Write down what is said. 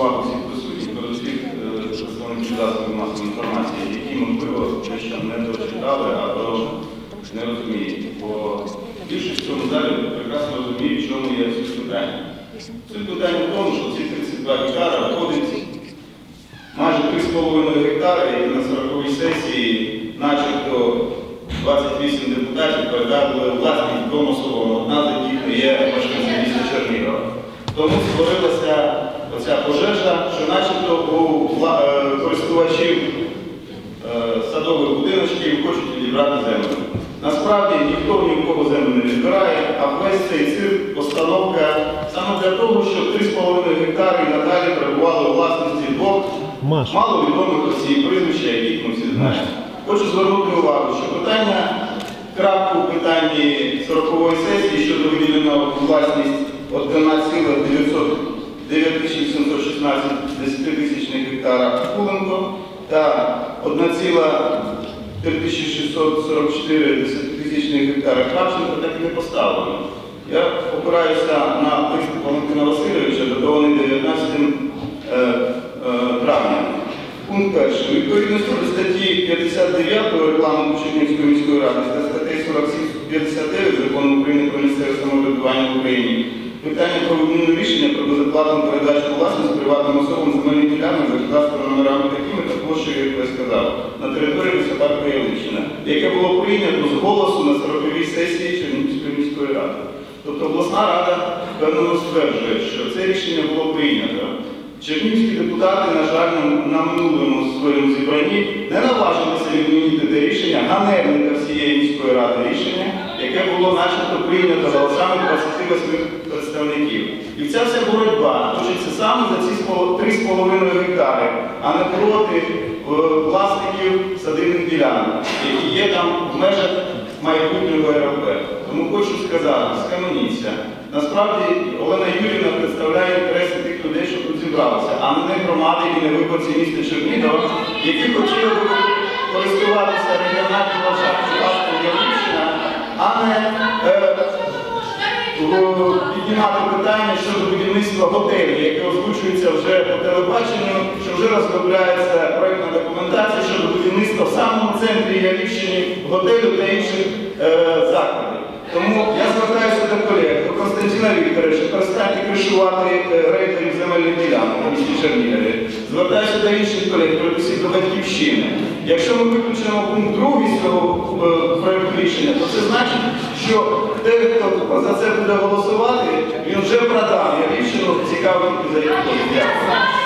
увагу всіх присутніх, перед всіх е, представників засобів масової інформації, які, можливо, дещо не дочитали або не розуміють. Бо більшість в цьому залі прекрасно розуміють, в чому є суть питання. Суть питання в тому, що ці 32 гектара входить майже 3,5 гектари, і на 40-й сесії, начебто, 28 депутатів передали власність домосовому, одна з яких є мешканцем міста Чернігова. Тому створилася оця пожежа, що начебто у вла- е, користувачів е, садових будиночків хочуть відібрати землю. Насправді ніхто ні в кого землю не відбирає, а весь цей цирк постановка саме для того, щоб 3,5 гектари і надалі перебували у власності двох маловідомих осіб, прізвища, яких ми всі знаємо. Хочу звернути увагу, що питання крапку в питанні 40-ї сесії щодо виділення у власність 11,900 9716 10-тисячних гектара Куленко та 1,3644 10-тисячних гектара Кравченко так і не поставлено. Я опираюся на лист Валентина Васильовича, датований 19 е, е, травня. Пункт перший. Відповідності до статті 59 регламенту Чернігівської міської ради та статей 47-59 закону України про місцеве самоврядування в Україні питання про відміну рішення про безоплатну передачу у власність приватним особам земельних ділянок за кадастровими номерами такими та площею, як я сказав, на території Лісопарку Ялищина, яке було прийнято з голосу на 40-й сесії Чернігівської міської ради. Тобто обласна рада певно стверджує, що це рішення було прийнято. Чернігівські депутати, на жаль, на- минулому своєму зібранні не наважилися відмінити те рішення, ганебника всієї міської ради рішення, яке було начебто прийнято голосами 28 представників. І ця вся боротьба точиться саме за ці спо- 3,5 гектари, а не проти власників садибних ділянок, які є там в межах майбутнього РЛП. Тому хочу сказати, схаменіться. Насправді Олена Юрівна представляє інтереси тих людей, що тут зібралися, а не громади і не виборці міста Чернігова, які хотіли б користуватися регіональним влаштом Ялівщина, а не е, піднімати питання щодо будівництва готелю, яке озвучується вже по телебаченню, що вже розробляється проєктна центрі Ялівщини готелю та інших е, закладів. Тому я звертаюся до колег, до Константина Вікторовича, перестаньте кришувати е, рейдерів земельних ділянок у місті Чернігові. Звертаюся до інших колег, до батьківщини. Якщо ми виключимо пункт другий з цього е, проекту рішення, то це значить, що той, хто за це буде голосувати, він вже продав Ялівщину цікавий за. Дякую.